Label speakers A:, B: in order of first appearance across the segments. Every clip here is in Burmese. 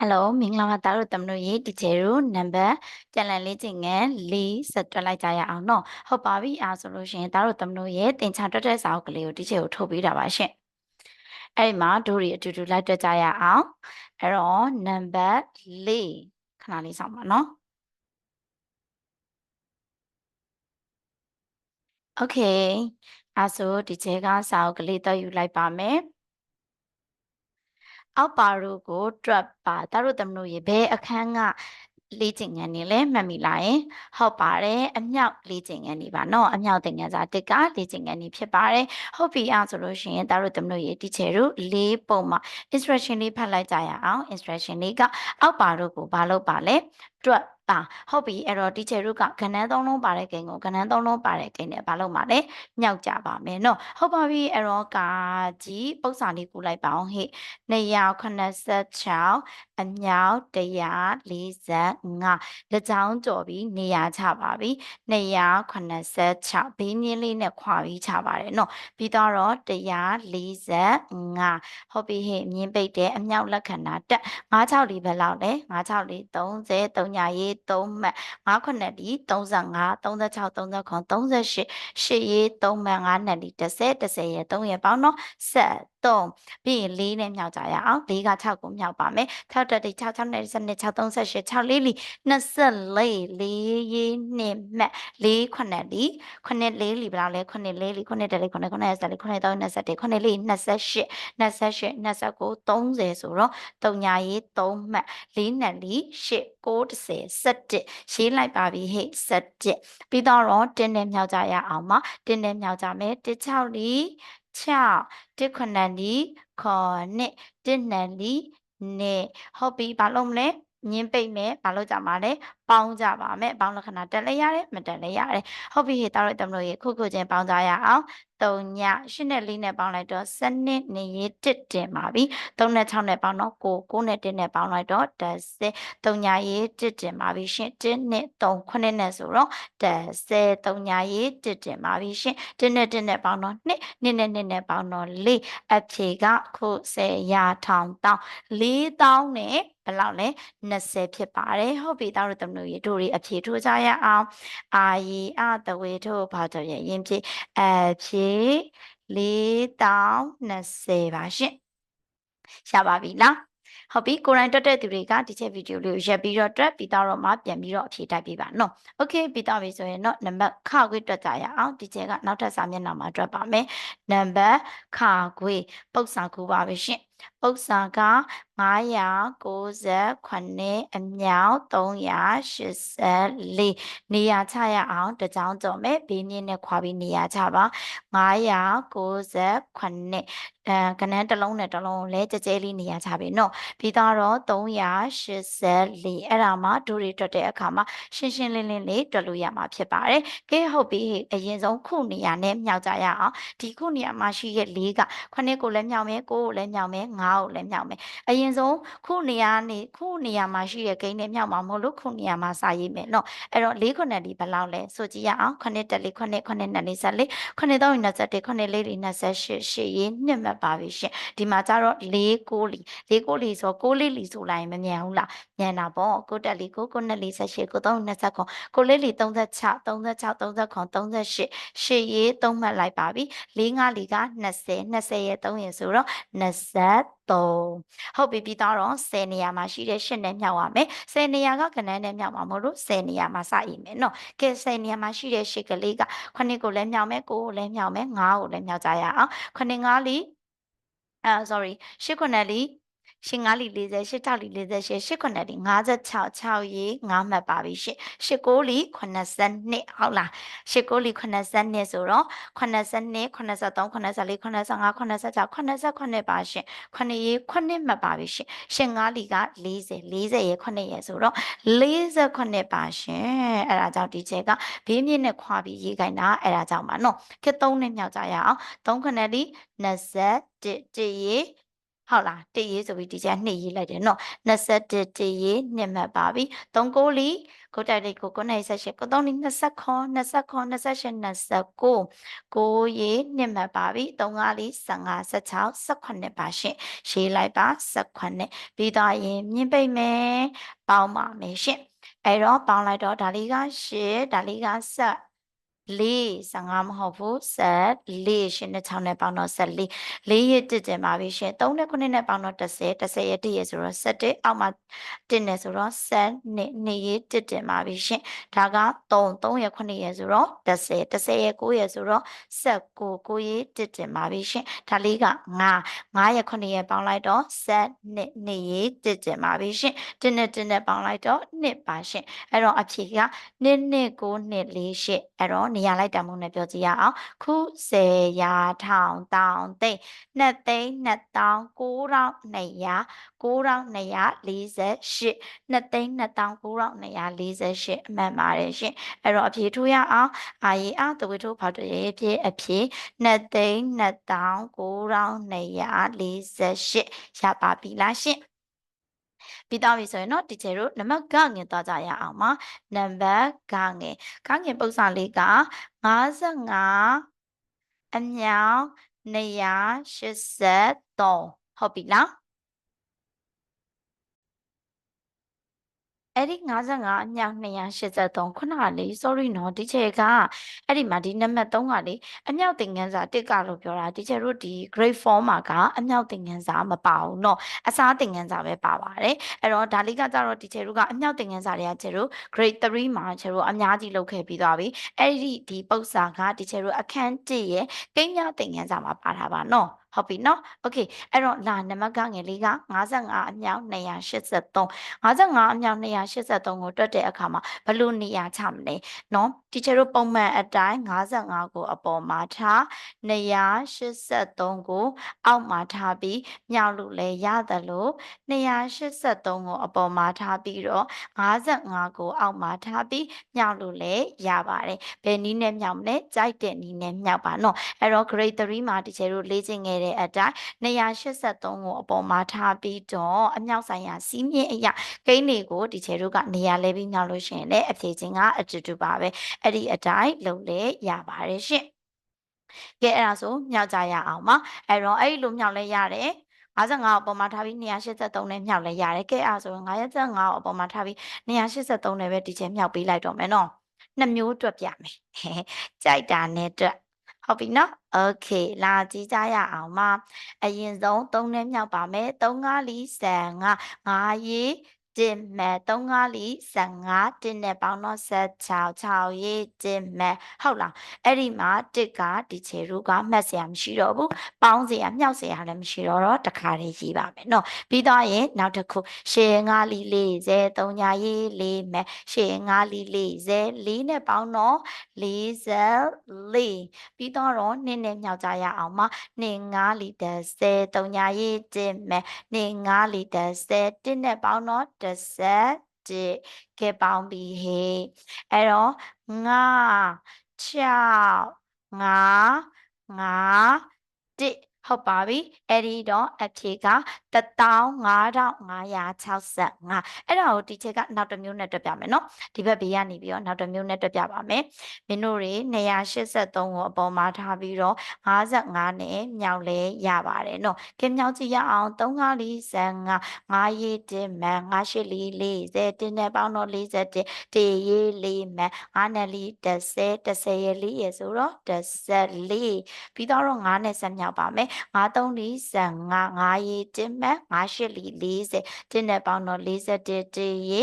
A: ဟယ်လိုမင်္ဂလာပါတားတို့တမတို့ရေဒီဂျေတို့နံပါတ်ပြန်လည်လေးခြင်းငယ်၄ဆက်တွက်လိုက်ကြရအောင်နော်ဟုတ်ပါပြီအားဆိုလို့ရှင်တားတို့တမတို့ရေတင်ချတွက်တဲ့စာအုပ်ကလေးကိုဒီဂျေကိုထုတ်ပေးတာပါရှင်အဲ့ဒီမှာတို့တွေအတူတူလိုက်တွက်ကြရအောင်အဲ့တော့နံပါတ်၄ခဏလေးဆောင်ပါနော် Okay အားဆိုဒီဂျေကစာအုပ်ကလေးတော့ယူလိုက်ပါမယ် အောက်ပါတို့ကို drop ပါဒါတို့သမတို့ရေဘယ်အခန်းကလေ့ကျင့်ခန်းနေလဲမှတ်မိလားယင်ဟုတ်ပါတယ်အမြောက်လေ့ကျင့်ခန်းနေပါနော်အမြောက်သင်ခန်းစာတစ်ကလေ့ကျင့်ခန်းနေဖြစ်ပါတယ်ဟုတ်ပြီအားဆိုလို့ရှိရင်ဒါတို့သမတို့ရေ teacher တို့လေးပုံမှာ instruction လေးဖတ်လိုက်ကြရအောင် instruction လေးကအောက်ပါတို့ကိုဘာလုပ်ပါလဲ drop ပါဟုတ်ပြီအဲ့တော့ teacher တို့ကကဏ္ဍသုံးလုံးပါတဲ့ကိန်းကိုကဏ္ဍသုံးလုံးပါတဲ့ကိန်းနဲ့ဘာလုပ်မှာလဲမြောက်ကြပါမယ်နော်ဟုတ်ပါပြီအဲ့တော့ကာကြီးပု္ပ္ပစာလေးကူလိုက်ပါအောင်ဟေ့286အမြောက်145တကြောင်ကြော်ပြီးနေရာချပါပြီ286ဘေးမြင်းလေးနဲ့ခွာပြီးချပါတယ်နော်ပြီးတော့145ဟုတ်ပြီဟေ့မြင်းပိတ်တဲ့အမြောက်လက္ခဏာတက်96လေးပဲလောက်လဲ96လေး30 3ညာရေး3မှတ်5ခုနှစ်လီ35 36 39 38 8ရေး3မှတ်5နှစ်လီ30 30ရဲ့3ရဲ့ပေါင်းတော့73ပြီးရင်4နဲ့မြောက်ကြရအောင်4က6ကိုမြောက်ပါမယ်6တက်တိ6 6နဲ့7 6 38 6လေးလီ24 4ရေးနှစ်မှတ်4ခုနှစ်လီခုနှစ်လေးလီဘယ်လောက်လဲခုနှစ်လေးလီခုနှစ်တက်လေးခုနှစ်ခုနှစ်ဆက်လေးခုနှစ်3 21ခုနှစ်လေး28 28 29 30ဆိုတော့3ညာရေး3မှတ်4နှစ်လီ8 9 10 17ရေးလိုက်ပါပြီဟဲ့17ပြီးတော့တင်းနဲ့မြောက်ကြရအောင်ပါတင်းနဲ့မြောက်ကြမယ်1 6လီ 6 1ခုနှစ်လီခေါ်နှစ်1နှစ်လီနဲ့ဟုတ်ပြီဘာလို့မလဲညင်းပိတ်မယ်ဘာလို့ကြမှာလဲ ပေါင်းကြပါမယ်ပေါင်းလက္ခဏာတက်လဲရတယ်မတက်လဲရတယ်ဟုတ်ပြီဟေ့တားရတမလို့ရေခုခုချင်းပေါင်းကြရအောင်3ည8နဲ့4နဲ့ပေါင်းလိုက်တော့7နှစ်နေရ1တင်ပါပြီ3နဲ့6နဲ့ပေါင်းတော့9 9နဲ့1နဲ့ပေါင်းလိုက်တော့10 3ညရေး1တင်ပါပြီရှင်1နဲ့3 9နဲ့ဆိုတော့10 3ညရေး1တင်ပါပြီရှင်1နဲ့1နဲ့ပေါင်းတော့2 2နဲ့2နဲ့ပေါင်းတော့4အဖြေကခု10ရာထောင်တောင်း4000နဲ့ဘယ်လောက်လဲ20ဖြစ်ပါတယ်ဟုတ်ပြီတောင်းတို့တမလို့ရေတို့တွေအဖြေထိုးကြရအောင်အာရီအတဝေထို့ဘာတော့ရဲ့ရင်ဖြေအဖြေ4020ပါရှင်ရပါပြီလားဟုတ်ပြီကိုရိုင်းတွက်တဲ့သူတွေကဒီချက်ဗီဒီယိုလေးကိုရက်ပြီးတော့တွက်ပြီးတော့မှပြန်ပြီးတော့အဖြေတိုက်ပြပါနော်โอเคပြီးတော့ပြီဆိုရင်တော့နံပါတ်ခခွေတွက်ကြရအောင်ဒီချက်ကနောက်ထပ်စာမျက်နှာမှာတွက်ပါမယ်နံပါတ်ခခွေပုတ်စာကူပါပဲရှင် ပု္ပ္ပစာက998အမြောက်384နေရာချရအောင်တကြောင်ကြော်မယ်ဘေးမြင့်နဲ့ခွာပြီးနေရာချပါ998အဲကနန်းတစ်လုံးနဲ့တစ်လုံးလဲကြဲကြဲလေးနေရာချပြီနော်ပြီးတော့384အဲ့ဒါမှဒူရီတွက်တဲ့အခါမှာရှင်းရှင်းလင်းလင်းလေးတွက်လို့ရမှာဖြစ်ပါတယ်ကဲဟုတ်ပြီအရင်ဆုံးခုနေရာနဲ့မြောက်ကြရအောင်ဒီခုနေရာမှာရှိတဲ့၄ကခုနှစ်ကိုလည်းမြောက်မယ်ကိုကိုလည်းမြောက်မယ်ငါးကိုလည်းမြောက်မယ်အရင်ဆုံးခုနေရာနေခုနေရာမှာရှိတဲ့ဂိမ်းနဲ့မြောက်မှာမဟုတ်လို့ခုနေရာမှာစာရေးမယ်နော်အဲ့တော့၄ခုနှစ်ဒီဘယ်လောက်လဲဆိုကြည့်ရအောင်ခုနှစ်တက်လေးခုနှစ်ခုနှစ်နှစ်လေးဆက်လေးခုနှစ်တော့21ခုနှစ်လေးလေး28ရှေ့ရေးနှစ်မှတ်ပါပြီရှင်ဒီမှာကျတော့၄ကိုလီ၄ကိုလီဆိုကိုလေးလီဆိုလိုက်မမြန်ဘူးလားမြန်တာပေါ့ကိုတက်လီကိုကိုနှစ်လီ78ကို3 20ခွန်ကိုလေးလီ36 36 39 38ရှေ့ရေး3မှတ်လိုက်ပါပြီ၄၅လီက20 20ရဲ့3ရဲ့ဆိုတော့23ဟုတ်ပြီပြီးတော့10နေရာမှာရှိတဲ့8နဲ့မြောက်ရမယ်10နေရာကကနန်းနဲ့မြောက်မှာမဟုတ်လို့10နေရာမှာစရည်မယ်နော်ကဲ10နေရာမှာရှိတဲ့8ကလေးက9ကိုလည်းမြောက်မယ်9ကိုလည်းမြောက်မယ်9ကိုလည်းမြောက်ကြရအောင်9 9လီအာ sorry 8ခုနှစ်လီ ရှင်9လီ40 8 6လီ48 8ခုနှစ်လီ56 6ရေး9မှတ်ပါပြီရှင်8ကိုလီ82ဟုတ်လား8ကိုလီ82ဆိုတော့82 83 84 85 86 89ပါရှင်9ရေး9မှတ်ပါပြီရှင်ရှင်9လီက40 40ရဲ့9ရဲ့ဆိုတော့48ပါရှင်အဲ့ဒါကြောင့်ဒီချက်ကဘေးမြင့်နဲ့ခွာပြီးရေးခိုင်းတာအဲ့ဒါကြောင့်ပါနော်ခေ3နဲ့မြောက်ကြရအောင်3ခုနှစ်လီ21 1ရေး ဟုတ်လားတစ်ရေးဆိုပြီးဒီကျနှစ်ရေးလိုက်တယ်နော်21တစ်ရေးနှစ်မှတ်ပါပြီ3ကိုလီကိုတိုက်လေးကိုကိုနိုင်ဆက်ရှိကို3လီ20ခွန်20ခွန်28 29ကိုရေးနှစ်မှတ်ပါပြီ3ကားလီ15 16 18ပါရှင်ရေးလိုက်ပါ18ပြီးတော့ရင်မြင့်ပိတ်မယ်ပေါင်းပါမယ်ရှင်အဲ့တော့ပေါင်းလိုက်တော့ဒါလေးက8ဒါလေးကဆ က်လေး15မဟုတ်ဘူးဆက်လေးရှင်နဲ့6နဲ့ပေါင်းတော့ဆက်လေးလေးရတစ်တင်ပါပြီရှင်3နဲ့9နဲ့ပေါင်းတော့10 10ရတစ်ရဆိုတော့7အောက်မှာ1နဲ့ဆိုတော့7နဲ့2ရတစ်တင်ပါပြီရှင်ဒါက3 3ရ9ရဆိုတော့10 10ရ9ရဆိုတော့19 9ရတစ်တင်ပါပြီရှင်ဒါလေးက9 9ရ9ရပေါင်းလိုက်တော့7နဲ့2ရတစ်တင်ပါပြီရှင်1နဲ့1နဲ့ပေါင်းလိုက်တော့2ပါရှင်အဲ့တော့အဖြေက2နဲ့9နဲ့4ရှစ်အဲ့တော့နေရာလိုက်တန်မှုနဲ့ပြောကြည့်ရအောင်ခု10ရာထောင်တောင်သိန်းနှစ်သိန်းနှစ်တောင်9200 9248နှစ်သိန်းနှစ်တောင်9248အမှန်ပါတယ်ရှင်အဲ့တော့အဖြေထိုးရအောင်အာရီအားတဝေထိုးဖောက်တရေဖြစ်အဖြေနှစ်သိန်းနှစ်တောင်9248ရပါပြီလားရှင် ပြီးသားပြီဆိုရင်တော့တီချေတို့နံပါတ်ကငင်သွားကြရအောင်ပါနံပါတ်ကငင်ကငင်ပုံစံလေးက55အမြောင်283ဟုတ်ပြီလား အဲ့ဒီ55အမြောက်283ခုနကလေ sorry နော်ဒီချေကအဲ့ဒီမှာဒီနံပါတ်3ကလေအမြောက်သင်ခန်းစာ1ကလို့ပြောတာဒီချေတို့ဒီ grade 4မှာကအမြောက်သင်ခန်းစာမပါဘူးနော်အစားသင်ခန်းစာပဲပါပါတယ်အဲ့တော့ဒါလေးကကြတော့ဒီချေတို့ကအမြောက်သင်ခန်းစာတွေကချေတို့ grade 3မှာချေတို့အများကြီးလုပ်ခဲ့ပြီးသွားပြီအဲ့ဒီဒီပု္ပ္ပစာကဒီချေတို့အခန်း1ရဲ့ကိန်းများသင်ခန်းစာမှာပါတာပါနော် ဟုတ်ပြီနော်โอเคအဲ့တော့လာနံပါတ်ကငယ်လေးက55အမြောက်283 55အမြောက်283ကိုတွက်တဲ့အခါမှာဘယ်လိုနေရာချမလဲနော်တီချာတို့ပုံမှန်အတိုင်း55ကိုအပေါ်မှာထား283ကိုအောက်မှာထားပြီးမြောက်လို့လဲရတယ်လို့283ကိုအပေါ်မှာထားပြီးတော့55ကိုအောက်မှာထားပြီးမြောက်လို့လဲရပါတယ်ဘယ်နည်းနဲ့မြောက်မလဲကြိုက်တဲ့နည်းနဲ့မြောက်ပါနော်အဲ့တော့ grade 3မှာတီချာတို့လေ့ကျင့်ခဲ့ တဲ့အတိုင်း283ကိုအပေါ်မှာထားပြီးတော့အမြောက်ဆိုင်ရာစီးမြင့်အရာကိန်းတွေကိုဒီချေတို့ကနေရာလဲပြီးမြောက်လို့ရှိရင်လည်းအဖြေချင်းကအတူတူပါပဲအဲ့ဒီအတိုင်းလုပ်လဲရပါတယ်ရှင့်ကဲအဲ့ဒါဆိုမြောက်ကြရအောင်ပါအဲ့တော့အဲ့ဒီလိုမြောက်လဲရတယ်55အပေါ်မှာထားပြီး283နဲ့မြောက်လဲရတယ်ကဲအဲ့ဆို955အပေါ်မှာထားပြီး283နဲ့ပဲဒီချေမြောက်ပေးလိုက်တော့မယ်နော်နှစ်မျိုးတွက်ပြမယ်ကြိုက်တာနဲ့တွက်ဟုတ်ပြီနော် Okay လာကြည့်ကြရအောင်မအရင်ဆုံး3နဲ့မြောက်ပါမယ်3 5 4 5 5ရေး တင်မဲ့3 5 4 15တင်နဲ့ပေါင်းတော့16 6ရေးတင်မဲ့ဟုတ်လားအဲ့ဒီမှာတစ်ကဒီခြေရူကမှတ်စရာမရှိတော့ဘူးပေါင်းစရာမြောက်စရာလည်းမရှိတော့တော့တခါလေးရေးပါမယ်နော်ပြီးတော့ရင်နောက်တစ်ခုရှေ5လီ40 3ညာရေး4မဲ့ရှေ5လီ40 4နဲ့ပေါင်းတော့44ပြီးတော့တော့နင်းနဲ့မြောက်ကြရအောင်ပါနင်း5လီ30 3ညာရေးတင်မဲ့နင်း5လီ30တစ်နဲ့ပေါင်းတော့30ကဲပေါင်းပြီဟေးအဲ့တော့ငါ6 5 5 1 ဟုတ်ပါပြီအဲ့ဒီတော့အဖြေက15565အဲ့ဒါကိုဒီချက်ကနောက်တစ်မျိုးနဲ့တွက်ပြမယ်နော်ဒီဘက်ဘေးကနေပြီးတော့နောက်တစ်မျိုးနဲ့တွက်ပြပါမယ်မင်းတို့တွေ283ကိုအပေါ်မှာထားပြီးတော့55နဲ့မြောက်လဲရပါတယ်နော်ကဲမြောက်ကြည့်ရအောင်3545 5ရေးတင်မန်5840တင်းနဲ့ပေါင်းတော့41တေးရေး4မန်5နဲ့4 10 10ရေး4ရေဆိုတော့14ပြီးတော့5နဲ့ဆက်မြောက်ပါမယ်5 3 45 5ရေးတင်မှတ်5 8လီ40တင်နဲ့ပေါင်းတော့41တရေ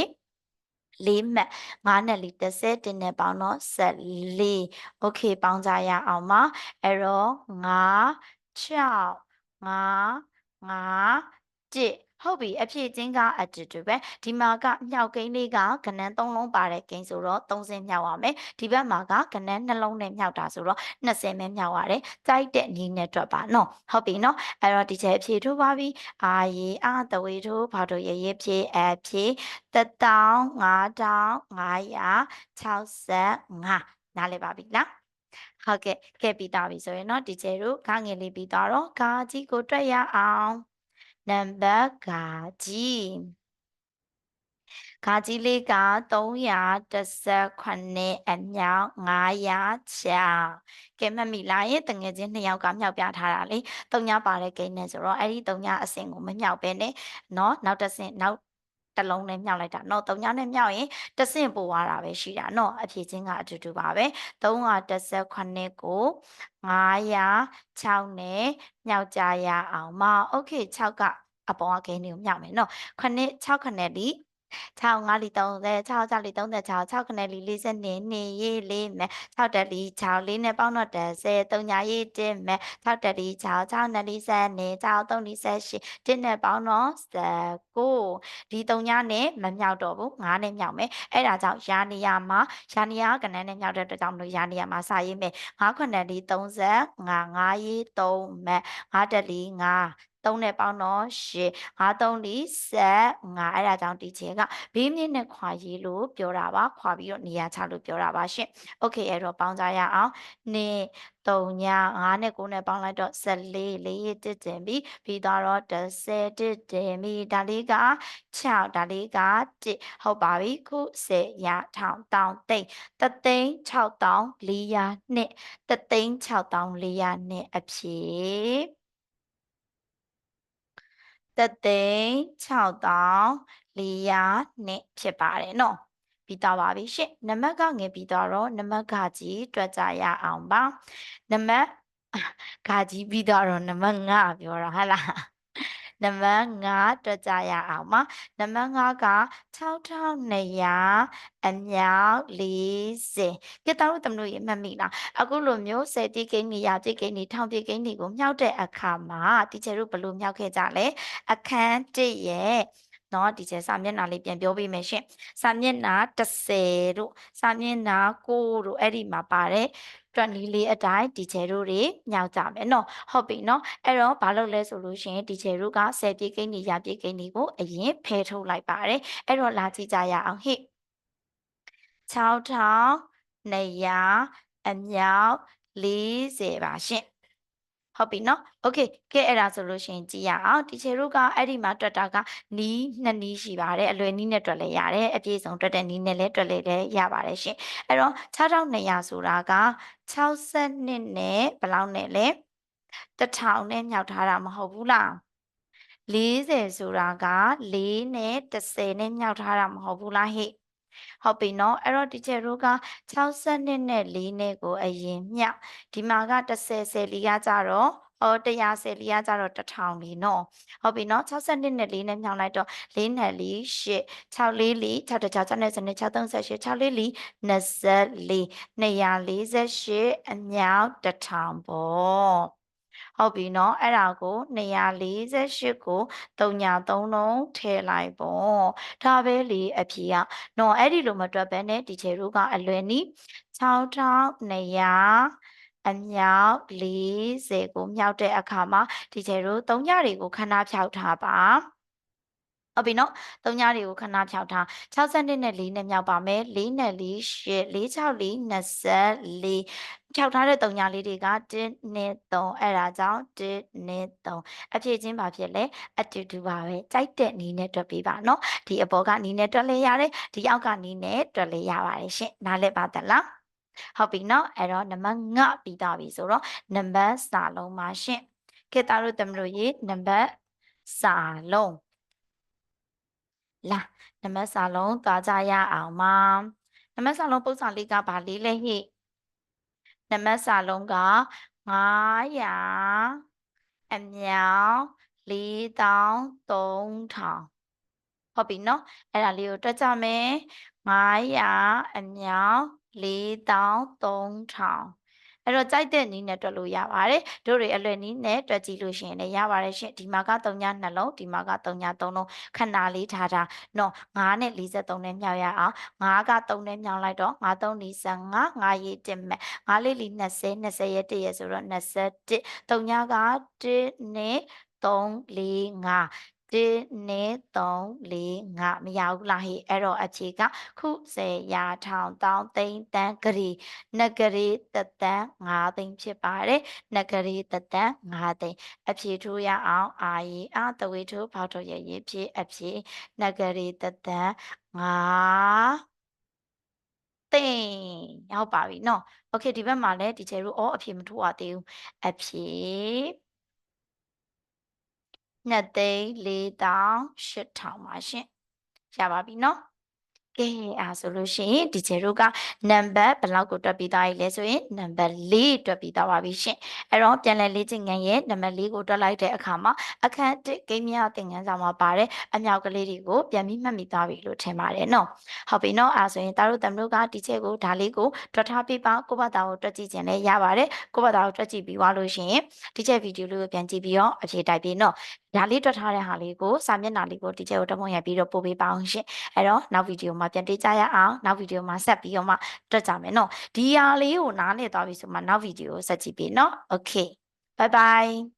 A: လေးမှတ်9နဲ့လီ30တင်နဲ့ပေါင်းတော့14 okay ပေါင်းကြရအောင်ပါအဲ့တော့5 6 5 5 1 ဟုတ်ပြီအဖြစ်ချင်းကအတူတူပဲဒီမှာကမြောက်ကိန်းလေးကကနန်း3လုံးပါတဲ့ကိန်းဆိုတော့30မြောက်ရမယ်ဒီဘက်မှာကကနန်း2လုံးနဲ့မြောက်တာဆိုတော့20ပဲမြောက်ရတယ်ကြိုက်တဲ့နည်းနဲ့တွက်ပါနော်ဟုတ်ပြီနော်အဲ့တော့ဒီချက်အဖြေထိုးပါပြီအာရေအာတဝေထိုးဘာတို့ရရဖြေအဖြေ15565နားလည်ပါပြီလားဟုတ်ကဲ့ခဲ့ပြီးသားပြီဆိုရင်တော့ဒီကျဲတို့ခငယ်လေးပြီးတော့ဂါကြီးကိုတွက်ရအောင် နံပါတ်ဂါကြီးဂါကြီးလေးက318အမြောက်900ချကဲမှတ်မိလားရင်တငယ်ချင်းနှစ်ယောက်ကမြောက်ပြထားတာလေတုံညာပါတဲ့ဂိမ်းနဲ့ဆိုတော့အဲ့ဒီတုံညာအစင်ကိုမမြောက်ပဲနဲ့เนาะနောက်တစ်ဆင့်နောက် တစ်လုံးနဲ့မြောက်လိုက်တာเนาะတုံညာနဲ့မြောက်ရင်တစ်ဆင့်ပို့သွားတာပဲရှိတာเนาะအဖြေချင်းကအတူတူပါပဲ318ကို906နဲ့မြောက်ကြရအောင်မโอเค6ကအပေါ်ကဂိမ်းတွေကိုမြောက်မယ်เนาะ9 6ခနဲ့ဒီ 6 5လီ30 6 6လီ36 6ခနဲ့လီ42နေရေးလေးမယ်6တက်လီ6လေးနဲ့ပေါင်းတော့10 3ညာရေး1မယ်6တက်လီ6 6နဲ့လီ7နေ6 3လီ78 1နဲ့ပေါင်းတော့19ဒီ3ညာနဲ့မမြောက်တော့ဘူး9နဲ့မြောက်မယ်အဲ့ဒါကြောင့်ယာနေယာမှာယာနေယာကနန်းနဲ့မြောက်တဲ့အတွက်ကြောင့်မလို့ယာနေယာမှာစာရေးမယ်9ခနဲ့လီ30 9 9ရေး3မယ်9တက်လီ9 3နဲ့ပေါင်းတော့8 5 3 4 5အဲ့ဒါကြောင့်ဒီချေကဘေးမြင့်နဲ့ခွာရေးလို့ပြောတာပါခွာပြီးတော့နေရာချလို့ပြောတာပါရှင်โอเคအဲ့တော့ပေါင်းကြရအောင်နေ3ည9နဲ့9နဲ့ပေါင်းလိုက်တော့14လေးရတစ်တင်ပြီးပြီးတော့10တစ်တင်ပြီးဒါလေးက6ဒါလေးက1ဟုတ်ပါပြီခု10ရထောင်တောင်းသိမ့်တသိန်း6400နှစ်တသိန်း6400နှစ်အဖြစ် တသိန်း6400နှစ်ဖြစ်ပါတယ်နော်ပြီးသွားပါပြီရှင့်နံပါတ်ကငယ်ပြီးသွားတော့နံပါတ်ကကြီးတွက်ကြရအောင်ပါနံပါတ်ကကြီးပြီးသွားတော့နံပါတ်5ပြောတာဟုတ်လား နံပါတ်5တွက်ကြရအောင်ပါနံပါတ်5က6200အမြောက်40ကဲတောင်းတို့တမလို့ရမှတ်မိလားအခုလိုမျိုး10တိကိန်းနေရာတိကိန်းနေထောင်တိကိန်းတွေကိုမြောက်တဲ့အခါမှာတီချာတို့ဘယ်လိုမြောက်ခဲ့ကြလဲအခန်း1ရဲ့ နော်ဒီကျစာမျက်နှာလေးပြန်ပြောပေးမယ်ရှင်စာမျက်နှာ30တို့စာမျက်နှာ9တို့အဲ့ဒီမှာပါတယ်တွက်နီးလေးအတိုင်းဒီချေတို့တွေညောက်ကြမယ်နော်ဟုတ်ပြီနော်အဲ့တော့ဘာလုပ်လဲဆိုလို့ရှိရင်ဒီချေတို့က10ပြည့်ကိန်းကြီးရပြည့်ကိန်းကြီးကိုအရင်ဖယ်ထုတ်လိုက်ပါတယ်အဲ့တော့လာကြည့်ကြရအောင်ဟိ6200အမြောက်40ပါရှင် ဟုတ်ပြီနော်โอเคကဲအဲ့ဒါဆိုလို့ရှိရင်ကြည့်ရအောင်တီချေတို့ကအဲ့ဒီမှာတွက်တာကနီးနှစ်နီးရှိပါတယ်အလွယ်နီးနဲ့တွက်လဲရတယ်အပြည့်စုံတွက်တဲ့နီးနဲ့လည်းတွက်လဲလည်းရပါတယ်ရှင်အဲ့တော့6200ဆိုတာက62နဲ့ဘယ်လောက်နဲ့လဲ1000နဲ့မြောက်ထားတာမဟုတ်ဘူးလား40ဆိုတာက4နဲ့30နဲ့မြောက်ထားတာမဟုတ်ဘူးလားဟိ ဟုတ်ပြီနော်အဲ့တော့ဒီချက်တို့က62နဲ့4နဲ့ကိုအရင်မြောက်ဒီမှာက30ဆယ်လီကကြတော့အော်100ဆယ်လီကကြတော့1000လီနော်ဟုတ်ပြီနော်62နဲ့4နဲ့မြောက်လိုက်တော့4နဲ့4 8 6လေးလီ6တ6 6နဲ့စနစ်6 38 6လေးလီ24 248အမြောက်1000ပေါ့ ဟုတ်ပြီနော်အဲ့ဒါကို248ကို3ညာ3လုံးထည့်လိုက်ပေါ့ဒါပဲလေအဖြေကနော်အဲ့ဒီလိုမတွက်ပဲနဲ့ဒီချေတို့ကအလွယ်နီး6200အမြောက်40ကိုမြောက်တဲ့အခါမှာဒီချေတို့3ညတွေကိုခဏဖြောက်ထားပါ ဟုတ်ပြီနော်သုံးညတွေကိုခဏဖြောက်ထား62နဲ့4နဲ့မြောက်ပါမယ်4နဲ့4 8 4 6 4 24ဖြောက်ထားတဲ့သုံးညလေးတွေက1နဲ့3အဲ့ဒါကြောင့်1နဲ့3အဖြစ်ချင်းပါဖြစ်လဲအတူတူပါပဲကြိုက်တဲ့နီးနဲ့တွက်ပေးပါနော်ဒီအပေါ်ကနီးနဲ့တွက်လဲရတယ်ဒီအောက်ကနီးနဲ့တွက်လဲရပါတယ်ရှင်နားလည်ပါသလားဟုတ်ပြီနော်အဲ့တော့နံပါတ်5ပြီးသွားပြီဆိုတော့နံပါတ်စာလုံးပါရှင်ခေတ္တတို့သမလို့ရေးနံပါတ်စာလုံး လာနံပါတ်စာလုံးသွားကြရအောင်ပါနံပါတ်စာလုံးပုဒ်စာလေးကဘာလေးလဲဟိနံပါတ်စာလုံးက900အမြောက်4300ဟုတ်ပြီနော်အဲ့ဒါလေးကိုတွက်ကြမယ်900အမြောက်4300 အဲ့တော့ကြိုက်တဲ့နည်းနဲ့တွက်လို့ရပါတယ်တို့တွေအလွယ်နည်းနဲ့တွက်ကြည့်လို့ရှိရင်လည်းရပါတယ်ရှင်ဒီမှာက3ညနှလုံးဒီမှာက3ည3လုံးခဏလေးထားတာနော်9နဲ့43နဲ့မြောက်ရအောင်9က3နဲ့မြောက်လိုက်တော့9 3 45 9ရေး1မဲ့9လေးလီ20 20ရဲ့1ရဲ့ဆိုတော့21 3ညက1နဲ့3 4 5 1 2 3 4 5မရဘူးလားဟေ့အဲ့တော့အဖြေကခု10ရာထောင်တောင်းသိန်းတန်းဂရီနဂရီတသန်း5သိန်းဖြစ်ပါတယ်နဂရီတသန်း5သိန်းအဖြေထိုးရအောင်အာရီအာတဝေထိုးဖောက်ထုတ်ရရေးဖြစ်အဖြေနဂရီတသန်း5သိန်းရောက်ပါပြီနော်โอเคဒီဘက်မှာလည်းဒီချေတို့အော်အဖြေမထိုးရသေးဘူးအဖြေ 2သိန်း4တောင်8000ပါရှင်ရပါပြီနော်ကဲအားဆိုလို့ရှိရင်ဒီချေတို့ကနံပါတ်ဘယ်လောက်ကိုတွက်ပြီးသားလဲဆိုရင်နံပါတ်4တွက်ပြီးသားပါပြီရှင်အဲ့တော့ပြန်လည်လေ့ကျင့်ခန်းရဲ့နံပါတ်4ကိုတွက်လိုက်တဲ့အခါမှာအခန်း1ကိန်းများသင်ခန်းစာမှာပါတဲ့အမြောက်ကလေးတွေကိုပြန်ပြီးမှတ်မိသားပြီလို့ထင်ပါတယ်နော်ဟုတ်ပြီနော်အားဆိုရင်သားတို့တမတို့ကဒီချေကိုဒါလေးကိုတွက်ထားပြီးပါကိုယ့်ဘာသာကိုတွက်ကြည့်ခြင်းလည်းရပါတယ်ကိုယ့်ဘာသာကိုတွက်ကြည့်ပြီးသွားလို့ရှိရင်ဒီချေဗီဒီယိုလေးကိုပြန်ကြည့်ပြီးတော့အဖြေတိုက်ပြီးနော် ဒါလေးတွက်ထားတဲ့ဟာလေးကိုစာမျက်နှာလေးကိုဒီချေကိုတမုံရိုက်ပြီးတော့ပို့ပေးပါအောင်ရှင်အဲ့တော့နောက်ဗီဒီယိုမှာပြန်တွေ့ကြရအောင်နောက်ဗီဒီယိုမှာဆက်ပြီးတော့မှတွက်ကြမယ်နော်ဒီဟာလေးကိုနားလည်သွားပြီဆိုမှနောက်ဗီဒီယိုကိုဆက်ကြည့်ပေးနော် okay bye bye